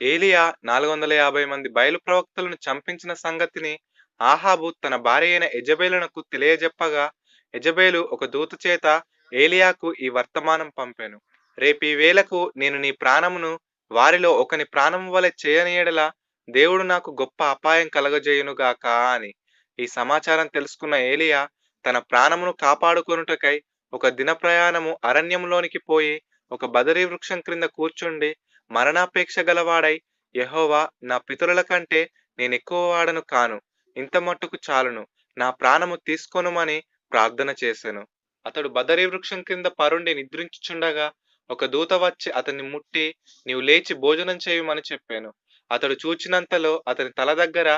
ఏలియా నాలుగు వందల యాభై మంది బయలు ప్రవక్తలను చంపించిన సంగతిని ఆహాబు తన భార్య అయిన ఎజబేలునకు తెలియజెప్పగా ఎజబేలు ఒక దూత చేత ఏలియాకు ఈ వర్తమానం పంపాను. రేపు ఈ వేళకు నేను నీ ప్రాణమును వారిలో ఒకని ప్రాణము వలె చేయని దేవుడు నాకు గొప్ప అపాయం కలగజేయునుగాక అని. ఈ సమాచారం తెలుసుకున్న ఏలియా తన ప్రాణమును కాపాడుకొనుటకై ఒక దిన ప్రయాణము అరణ్యంలోనికి పోయి ఒక బదరీ వృక్షం క్రింద కూర్చుండి మరణాపేక్ష గలవాడై యహోవా నా పితరుల కంటే నేను ఎక్కువ వాడను కాను. ఇంత మట్టుకు చాలును. నా ప్రాణము తీసుకొనుమని ప్రార్థన చేశాను అతడు బదరీ వృక్షం క్రింద పరుండి నిద్రించుచుండగా ఒక దూత వచ్చి అతన్ని ముట్టి నీవు లేచి భోజనం చేయమని చెప్పాను. అతడు చూచినంతలో అతని తల దగ్గర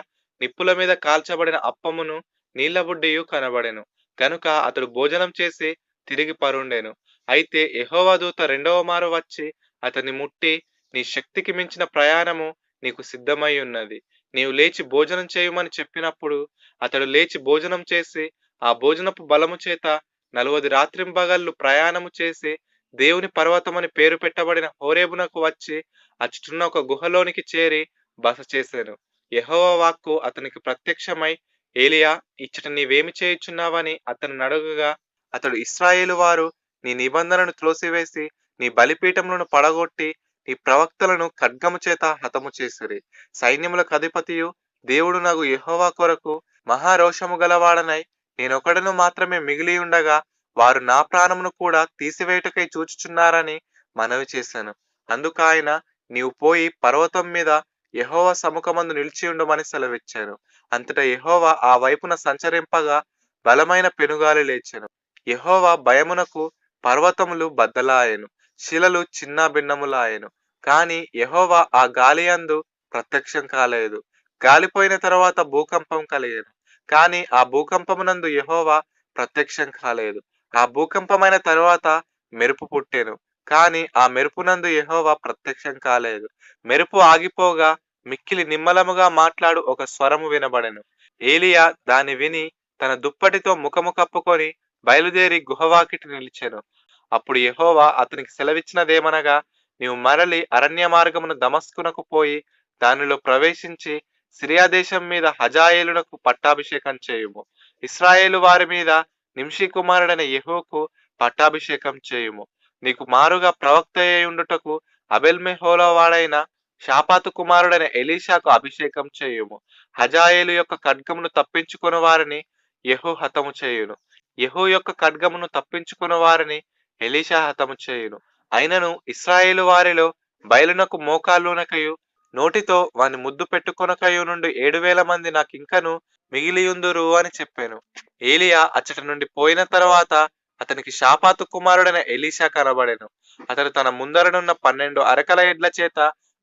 నిప్పుల మీద కాల్చబడిన అప్పమును నీళ్ళబుడ్డియు కనబడెను. కనుక అతడు భోజనం చేసి తిరిగి పరుండెను. అయితే యహోవా దూత రెండవ మారు వచ్చి అతన్ని ముట్టి నీ శక్తికి మించిన ప్రయాణము నీకు సిద్ధమై ఉన్నది. నీవు లేచి భోజనం చేయమని చెప్పినప్పుడు అతడు లేచి భోజనం చేసి ఆ భోజనపు బలము చేత నలువది రాత్రింబగళ్ళు ప్రయాణము చేసి దేవుని పర్వతమని పేరు పెట్టబడిన హోరేబునకు వచ్చి అచ్చుటున్న ఒక గుహలోనికి చేరి బస చేశాను యహోవ వాక్కు అతనికి ప్రత్యక్షమై ఏలియా ఇచ్చట నీవేమి చేయుచున్నావని అతను నడుగగా అతడు ఇస్రాయేలు వారు నీ నిబంధనను త్రోసివేసి నీ బలిపీఠములను పడగొట్టి నీ ప్రవక్తలను ఖడ్గము చేత హతము చేసిరి. సైన్యములకు అధిపతియు దేవుడు నాకు యహోవా కొరకు మహారోషము గలవాడనై నేనొకడను మాత్రమే మిగిలి ఉండగా వారు నా ప్రాణమును కూడా తీసివేయుటకై చూచుచున్నారని మనవి చేశాను. అందుకు ఆయన నీవు పోయి పర్వతం మీద యహోవ సముఖమందు నిలిచి ఉండమని సెలవిచ్చాను. అంతటా యహోవ ఆ వైపున సంచరింపగా బలమైన పెనుగాలి లేచెను. యహోవ భయమునకు పర్వతములు బద్దలాయెను. శిలలు చిన్న భిన్నములాయెను కాని యహోవా ఆ గాలి అందు ప్రత్యక్షం కాలేదు. గాలిపోయిన తర్వాత భూకంపం కలిగేను. కాని ఆ భూకంపమునందు యహోవా ప్రత్యక్షం కాలేదు. ఆ భూకంపమైన తరువాత మెరుపు పుట్టెను. కాని ఆ మెరుపునందు యహోవా ప్రత్యక్షం కాలేదు. మెరుపు ఆగిపోగా మిక్కిలి నిమ్మలముగా మాట్లాడు ఒక స్వరము వినబడెను. ఏలియా దాని విని తన దుప్పటితో ముఖము కప్పుకొని బయలుదేరి గుహవాకిటి నిలిచెను. అప్పుడు యహోవా అతనికి సెలవిచ్చినదేమనగా నీవు మరలి అరణ్య మార్గమును దమస్కునకు పోయి దానిలో ప్రవేశించి సిరియా దేశం మీద హజాయేలునకు పట్టాభిషేకం చేయుము. ఇస్రాయేలు వారి మీద నింషి కుమారుడైన యెహోకు పట్టాభిషేకం చేయుము. నీకు మారుగా ప్రవక్త ఉండుటకు అబెల్మెహోలో వాడైన షాపాతు కుమారుడైన ఎలీషాకు అభిషేకం చేయుము. హజాయేలు యొక్క ఖడ్గమును తప్పించుకుని వారిని యహో హతము చేయును. యహో యొక్క ఖడ్గమును తప్పించుకున్న వారిని ఎలీషా హతము చేయును. అయినను ఇస్రాయేలు వారిలో బయలునకు మోకాళ్ళునకయు నోటితో వాని ముద్దు పెట్టుకొనకయు నుండి ఏడు వేల మంది నాకింకను మిగిలియుందురు అని చెప్పాను. ఏలియా అచ్చటి నుండి పోయిన తర్వాత అతనికి షాపాతు కుమారుడైన ఎలీషా కనబడెను. అతడు తన ముందరనున్న పన్నెండు అరకల ఎడ్ల చేత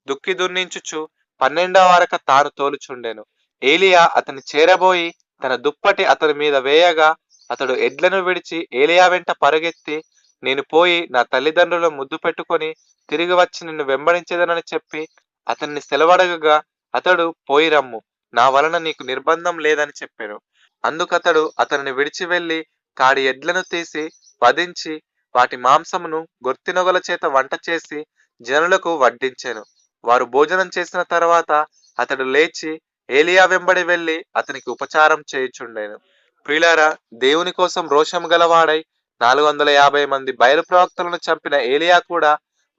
దుక్కి దున్నించుచు పన్నెండవ అరక తాను తోలుచుండెను. ఏలియా అతని చేరబోయి తన దుప్పటి అతని మీద వేయగా అతడు ఎడ్లను విడిచి ఏలియా వెంట పరుగెత్తి నేను పోయి నా తల్లిదండ్రులను ముద్దు పెట్టుకొని తిరిగి వచ్చి నిన్ను వెంబడించేదనని చెప్పి అతన్ని సెలవడగగా అతడు పోయి రమ్ము. నా వలన నీకు నిర్బంధం లేదని చెప్పాను. అందుకతడు అతనిని విడిచి వెళ్ళి కాడి ఎడ్లను తీసి వధించి వాటి మాంసమును గొర్తినొగల చేత వంట చేసి జనులకు వడ్డించాను. వారు భోజనం చేసిన తర్వాత అతడు లేచి ఏలియా వెంబడి వెళ్ళి అతనికి ఉపచారం చేయుచుండెను. ప్రిలారా దేవుని కోసం రోషం గలవాడై నాలుగు వందల యాభై మంది బయలు ప్రవక్తలను చంపిన ఏలియా కూడా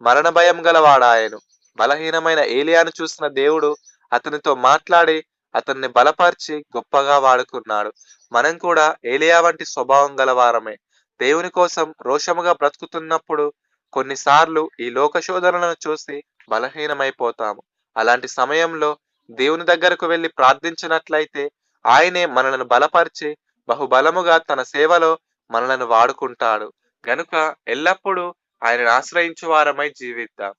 మరణ భయం గలవాడాయను బలహీనమైన ఏలియాను చూసిన దేవుడు అతనితో మాట్లాడి అతన్ని బలపరిచి గొప్పగా వాడుకున్నాడు. మనం కూడా ఏలియా వంటి స్వభావం గలవారమే. దేవుని కోసం రోషముగా బ్రతుకుతున్నప్పుడు కొన్నిసార్లు ఈ లోక శోధనలను చూసి బలహీనమైపోతాము. అలాంటి సమయంలో దేవుని దగ్గరకు వెళ్ళి ప్రార్థించినట్లయితే ఆయనే మనలను బలపరిచి బహుబలముగా తన సేవలో మనలను వాడుకుంటాడు. గనుక ఎల్లప్పుడూ ఆయనను ఆశ్రయించు వారమై జీవిద్దాం.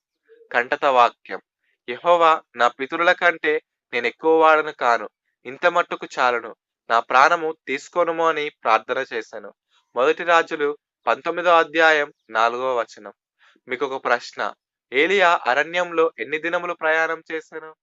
కంటత వాక్యం. యహోవా నా పితరుల కంటే నేను ఎక్కువ వాడను కాను. ఇంత మట్టుకు చాలును. నా ప్రాణము తీసుకోనుము అని ప్రార్థన చేశాను మొదటి రాజులు పంతొమ్మిదో అధ్యాయం నాలుగో వచనం. మీకు ఒక ప్రశ్న. ఏలియా అరణ్యంలో ఎన్ని దినములు ప్రయాణం చేశాను